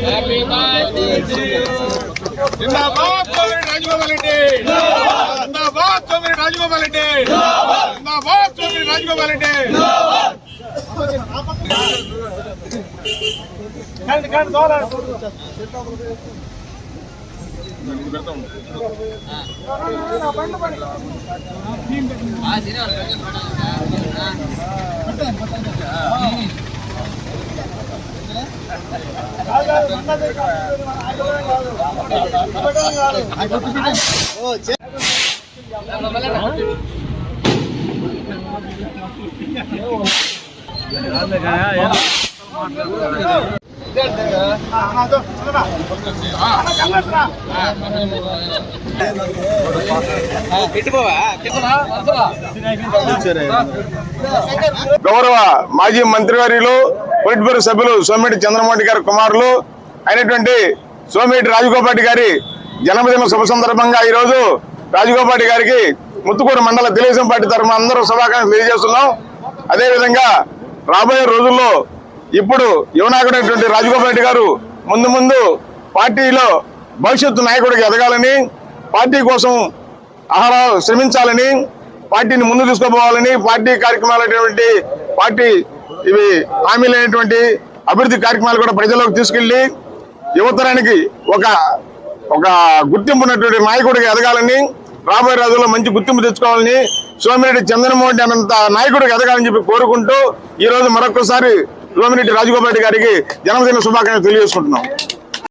Happy birthday to you. You. Rajagopal Reddy జిందాబాద్ కోమరెడ్డి రాజగోపాల్ రెడ్డి గౌరవ మాజీ మంత్రివర్యులు పొలిట్ సభ్యులు సోమిరెడ్డి చంద్రమోహన్ గారి కుమారులు అయినటువంటి సోమిరెడ్డి రాజగోపాటి గారి జన్మదిన శుభ సందర్భంగా ఈ రాజగోపాటి గారికి ముత్తుకూరు మండల తెలుగుదేశం పార్టీ తరఫున అందరూ శుభాకాంక్షలు తెలియజేస్తున్నాం. అదేవిధంగా రాబోయే రోజుల్లో ఇప్పుడు యువనాయకుడైనటువంటి రాజగోపాటి గారు ముందు ముందు పార్టీలో భవిష్యత్తు నాయకుడికి ఎదగాలని పార్టీ కోసం ఆహార శ్రమించాలని పార్టీని ముందు తీసుకుపోవాలని పార్టీ కార్యక్రమాలైనటువంటి పార్టీ ఇవి హామీలైనటువంటి అభివృద్ధి కార్యక్రమాలు కూడా ప్రజల్లోకి తీసుకెళ్ళి యువతరానికి ఒక ఒక గుర్తింపు ఉన్నటువంటి నాయకుడికి ఎదగాలని రాబోయే రోజుల్లో మంచి గుర్తింపు తెచ్చుకోవాలని సోమిరెడ్డి చంద్రమోహన్ అనంత నాయకుడికి ఎదగాలని చెప్పి కోరుకుంటూ ఈ రోజు మరొకసారి సోమిరెడ్డి రాజగోపాల్ గారికి జన్మదిన శుభాకాంక్షలు తెలియజేసుకుంటున్నాం.